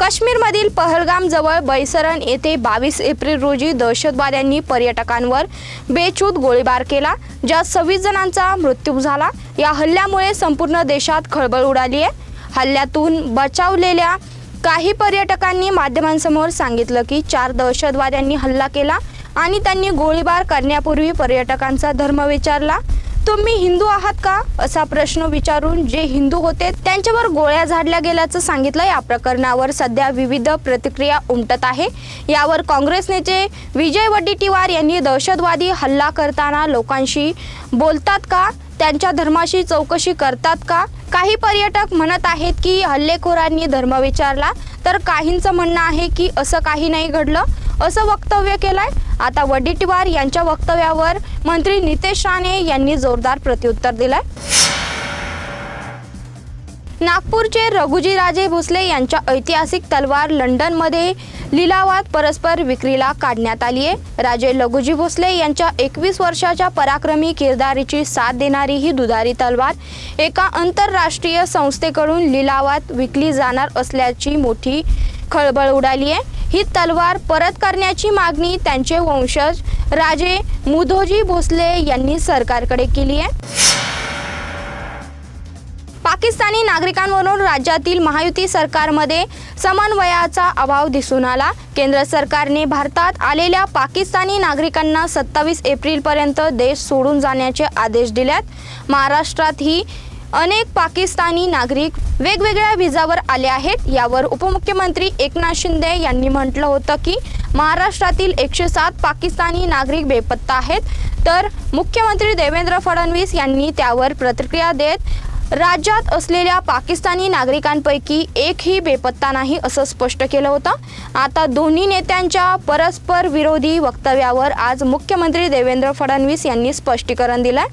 काश्मीरमधील पहलगाम जवळ बैसरण येथे बावीस एप्रिल रोजी दहशतवाद्यांनी पर्यटकांवर बेछूत गोळीबार केला ज्यात सव्वीस जणांचा मृत्यू झाला. या हल्ल्यामुळे संपूर्ण देशात खळबळ उडाली आहे हल्ल्यातून बचावलेल्या काही पर्यटकांनी माध्यमांसमोर सांगितलं की चार दहशतवाद्यांनी हल्ला केला आणि त्यांनी गोळीबार करण्यापूर्वी पर्यटकांचा धर्म विचारला. तुम्ही हिंदू आहात का? असा प्रश्न विचारून जे हिंदू होते त्यांच्यावर गोळ्या झाडल्या गेल्याचं सांगितलं. या प्रकरणावर सध्या विविध प्रतिक्रिया उमटत आहे. यावर काँग्रेस नेते विजय वडेट्टीवार यांनी दहशतवादी हल्ला करताना लोकांशी बोलतात का? त्यांच्या धर्माशी चौकशी करतात का? काही पर्यटक म्हणत आहेत की हल्लेखोरांनी धर्म विचारला तर काहींचं म्हणणं आहे की असं काही नाही घडलं असं वक्तव्य केलंय. आता वडेट्टीवार यांच्या वक्तव्यावर मंत्री नितेश राणे यांनी जोरदार प्रत्युत्तर दिलंय. नागपूरचे रघुजीराजे भोसले यांच्या ऐतिहासिक तलवार लंडनमध्ये लिलावात परस्पर विक्रीला काढण्यात आली आहे. राजे लघुजी भोसले यांच्या एकवीस वर्षाच्या पराक्रमी किरदारीची साथ देणारी ही दुधारी तलवार एका आंतरराष्ट्रीय संस्थेकडून लिलावात विकली जाणार असल्याची मोठी खळबळ उडाली आहे. ही तलवार परत करण्याची मागणी त्यांचे वंशज राजे मुधोजी भोसले यांनी सरकारकडे केली आहे. पाकिस्तानी नागरिकांवरून राज्यातील महायुती सरकारमध्ये समन्वयाचा अभाव दिसून आला. केंद्र सरकारने भारतात आलेल्या पाकिस्तानी नागरिकांना सत्तावीस एप्रिलपर्यंत देश सोडून जाण्याचे आदेश दिल्यात. महाराष्ट्रातही अनेक पाकिस्तानी नागरिक वेगवेगळ्या विजावर आले आहेत. यावर उपमुख्यमंत्री एकनाथ शिंदे यांनी म्हटलं होतं की महाराष्ट्रातील एकशे सात पाकिस्तानी नागरिक बेपत्ता आहेत. तर मुख्यमंत्री देवेंद्र फडणवीस यांनी त्यावर प्रतिक्रिया देत राज्यात असलेल्या पाकिस्तानी नागरिकांपैकी एकही बेपत्ता नाही असं स्पष्ट केलं होतं. आता दोन्ही नेत्यांच्या परस्पर विरोधी वक्तव्यावर आज मुख्यमंत्री देवेंद्र फडणवीस यांनी स्पष्टीकरण दिलंय.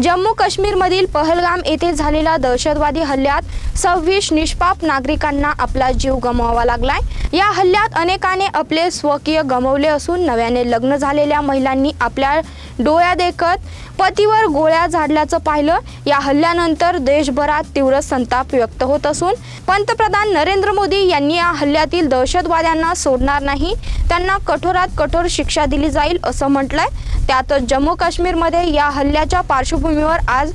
जम्मू काश्मीरमधील पहलगाम येथे झालेल्या दहशतवादी हल्ल्यात सव्वीस निष्पाप नागरिकांना आपला जीव गमवावा लागलाय. या हल्ल्यात अनेकाने आपले स्वकीय गमवले असून नव्याने लग्न झालेल्या महिलांनी आपल्या डोळ्या देखत पतीवर गोळ्या झाडल्याचं पाहिलं. या हल्ल्यानंतर देशभरात तीव्र संताप व्यक्त होत असून पंतप्रधान नरेंद्र मोदी यांनी या हल्ल्यातील दहशतवाद्यांना सोडणार नाही. त्यांना कठोरात कठोर शिक्षा दिली जाईल असं म्हटलंय. त्यातच जम्मू काश्मीरमध्ये या हल्ल्याच्या पार्श्वभूमीवर आज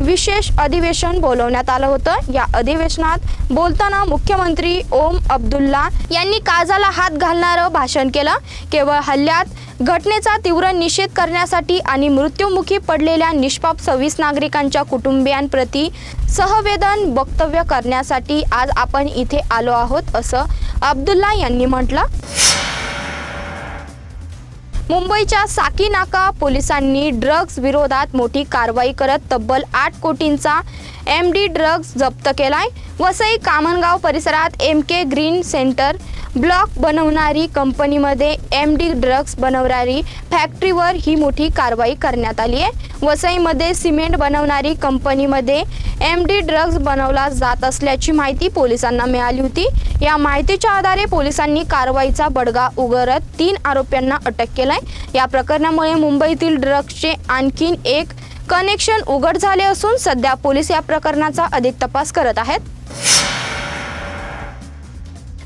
विशेष अधिवेशन बोलवण्यात आलं होतं. या अधिवेशनात बोलताना मुख्यमंत्री ओम अब्दुल्ला यांनी काजाला हात घालणारं भाषण केलं. केवळ हल्ल्यात घटनेचा तीव्र निषेध करण्यासाठी आणि मृत्युमुखी पडलेल्या निष्पाप सव्वीस नागरिकांच्या कुटुंबियांप्रती सहवेदन वक्तव्य करण्यासाठी आज आपण इथे आलो आहोत असं अब्दुल्ला यांनी म्हटलं. मुंबईच्या साकीनाका पोलिसांनी ड्रग्ज विरोधात मोठी कारवाई करत तब्बल आठ कोटींचा एम डी ड्रग्ज जप्त केलाय. वसई कामनगाव परिसरात M K green centre block बनवणारी कंपनीमध्ये एम डी ड्रग्ज बनवणारी फॅक्टरीवर ही मोठी कारवाई करण्यात आली आहे. वसईमध्ये सिमेंट बनवणारी कंपनीमध्ये एम डी ड्रग्ज बनवला जात असल्याची माहिती पोलिसांना मिळाली होती. या माहितीच्या आधारे पोलिसांनी कारवाईचा बडगा उगारत तीन आरोपींना अटक केलाय. या प्रकरणामुळे मुंबईतील ड्रग्जचे आणखीन एक कनेक्शन उघड झाले असून सध्या पोलीस या प्रकरणाचा अधिक तपास करत आहेत.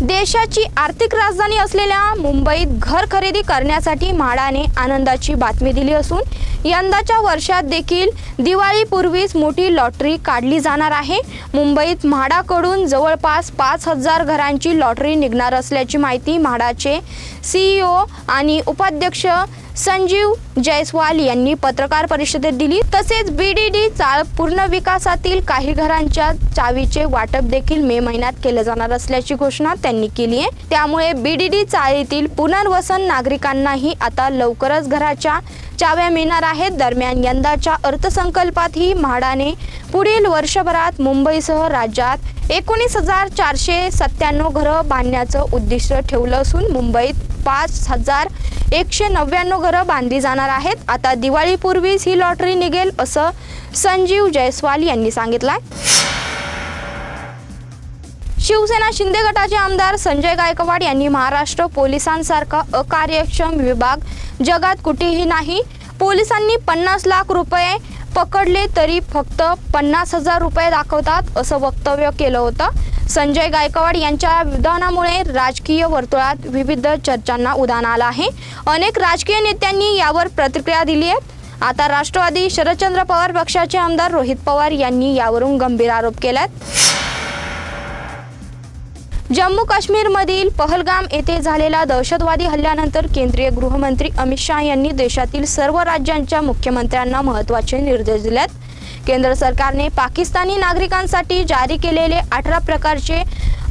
देशाची आर्थिक राजधानी असलेल्या मुंबईत घर खरेदी करण्यासाठी म्हाडाने आनंदाची बातमी दिली असून यंदाच्या वर्षात देखील दिवाळीपूर्वीच मोठी लॉटरी काढली जाणार आहे. मुंबईत म्हाडाकडून जवळपास पाच हजार घरांची लॉटरी निघणार असल्याची माहिती म्हाडाचे सीईओ आणि उपाध्यक्ष संजीव जयस्वाल यांनी पत्रकार परिषदेत दिली. तसेच बी डी डी चाळ पूर्ण विकासातील काही घरांच्या चावीचे वाटप देखील मे महिन्यात केले जाणार असल्याची घोषणा त्यांनी केली आहे. त्यामुळे बी डी डी चाळीतील पुनर्वसन नागरिकांनाही आता लवकरच घराच्या चाव्या मिळणार आहेत. दरम्यान यंदाच्या अर्थसंकल्पातही म्हाडाने पुढील वर्षभरात मुंबईसह राज्यात एकोणीस हजार चारशे सत्त्याण्णव घरं बांधण्याचं उद्दिष्ट ठेवलं असून मुंबईत पाच हजार एकशे नव्याण्णव घरं बांधली जाणार आहेत. आता दिवाळीपूर्वीच ही लॉटरी निघेल असं संजीव जयस्वाल यांनी सांगितलं शिवसेना शिंदे गटाचे आमदार संजय गायकवाड यांनी महाराष्ट्र पोलिसांसारखा अकार्यक्षम विभाग जगात कुठेही नाही. पोलिसांनी पन्नास लाख रुपये पकडले तरी फक्त पन्नास हजार रुपये दाखवतात असं वक्तव्य केलं होतं. संजय गायकवाड यांच्या विधानामुळे राजकीय वर्तुळात विविध चर्चांना उदान आलं आहे. अनेक राजकीय नेत्यांनी यावर प्रतिक्रिया दिली आहे. आता राष्ट्रवादी शरदचंद्र पवार पक्षाचे आमदार रोहित पवार यांनी यावरून गंभीर आरोप केलात जम्मू काश्मीरमधील पहलगाम येथे झालेल्या दहशतवादी हल्ल्यानंतर केंद्रीय गृहमंत्री अमित शहा यांनी देशातील सर्व राज्यांच्या मुख्यमंत्र्यांना महत्त्वाचे निर्देश दिलेत. केंद्र सरकारने पाकिस्तानी नागरिकांसाठी जारी केलेले अठरा प्रकारचे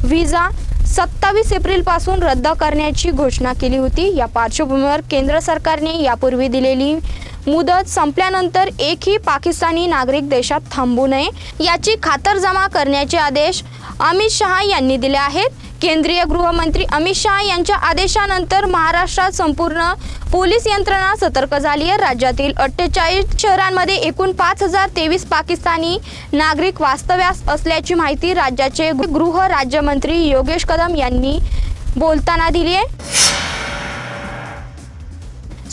व्हिसा सत्तावीस एप्रिलपासून रद्द करण्याची घोषणा केली होती. या पार्श्वभूमीवर केंद्र सरकारने यापूर्वी दिलेली मुदत संपल्यानंतर एकही पाकिस्तानी नागरिक देशात थांबू नये याची खातरजमा करण्याचे आदेश अमित शहा यांनी दिले आहेत. केंद्रीय गृहमंत्री अमित शहा यांच्या आदेशानंतर महाराष्ट्रात संपूर्ण पोलीस यंत्रणा सतर्क झाली आहे. राज्यातील अठ्ठेचाळीस शहरांमध्ये एकूण पाच हजार तेवीस पाकिस्तानी नागरिक वास्तव्यास असल्याची माहिती राज्याचे गृह राज्यमंत्री योगेश कदम यांनी बोलताना दिली आहे.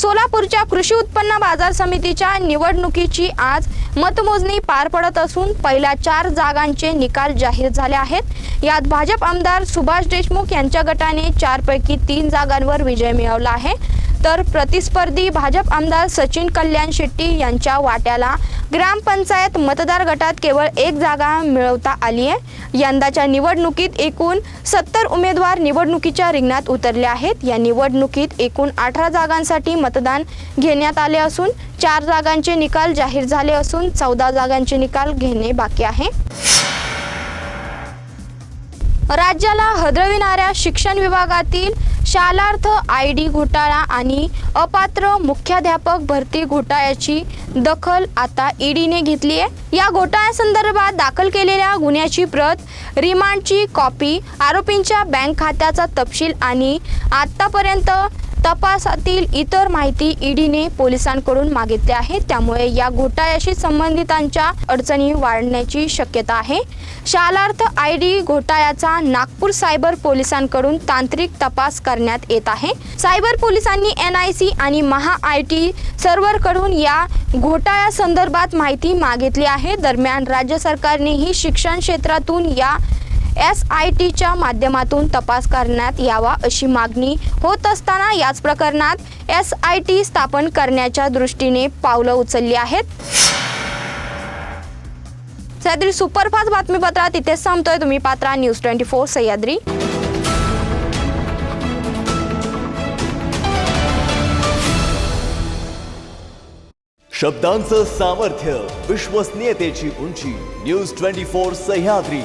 सोलापूरच्या कृषी उत्पन्न बाजार समितीच्या निवडणुकीची आज मतमोजणी पार पडत असून पहिल्या चार जागांचे निकाल जाहीर झाले आहेत. यात भाजप आमदार सुभाष देशमुख यांच्या गटाने चारपैकी तीन जागांवर विजय मिळवला आहे. तर प्रतिस्पर्धी भाजप आमदार सचिन कल्याण शेट्टी यांच्या वाट्याला ग्रामपंचायत मतदार गटात केवळ एक जागा मिळवता आली आहे. यंदाच्या निवडणुकीत एकूण सत्तर उमेदवार निवडणुकीच्या रिंगणात उतरले आहेत. या निवडणुकीत एकूण अठरा जागांसाठी मतदान घेण्यात आले असून चार जागांचे निकाल जाहीर झाले असून चौदा जागांचे निकाल घेणे बाकी आहे. राज्याला हदरविणाऱ्या शिक्षण विभागातील शालार्थ आय डी घोटाळा आणि अपात्र मुख्याध्यापक भरती घोटाळ्याची दखल आता ईडीने घेतली आहे. या घोटाळ्यासंदर्भात दाखल केलेल्या गुन्ह्याची प्रत रिमांडची कॉपी आरोपींच्या बँक खात्याचा तपशील आणि आतापर्यंत तपासातील इतर माहिती ईडीने पोलिसांकडून मागितली आहे. त्यामुळे या घोटाळ्याशी संबंधितांच्या अडचणी वाढण्याची शक्यता आहे. शालार्थ आय डी घोटाळ्याचा नागपूर सायबर पोलिसांकडून तांत्रिक तपास करण्यात येत आहे. सायबर पोलिसांनी एन आय सी आणि महा आय टी सर्व्हरकडून या घोटाळ्यासंदर्भात माहिती मागितली आहे. दरम्यान राज्य सरकारनेही शिक्षण क्षेत्रातून या एस आय टीच्या माध्यमातून तपास करण्यात यावा अशी मागणी होत असताना याच प्रकरणात एस आय टी स्थापन करण्याच्या दृष्टीने पावलं उचलली आहेत. सह्याद्री सुपरफास्ट बातमीपत्रात इथेच संपतोय. तुम्ही पात्रा न्यूज ट्वेंटी फोर सह्याद्री. शब्दांचं सामर्थ्य विश्वसनीयतेची उंची न्यूज ट्वेंटी फोर सह्याद्री.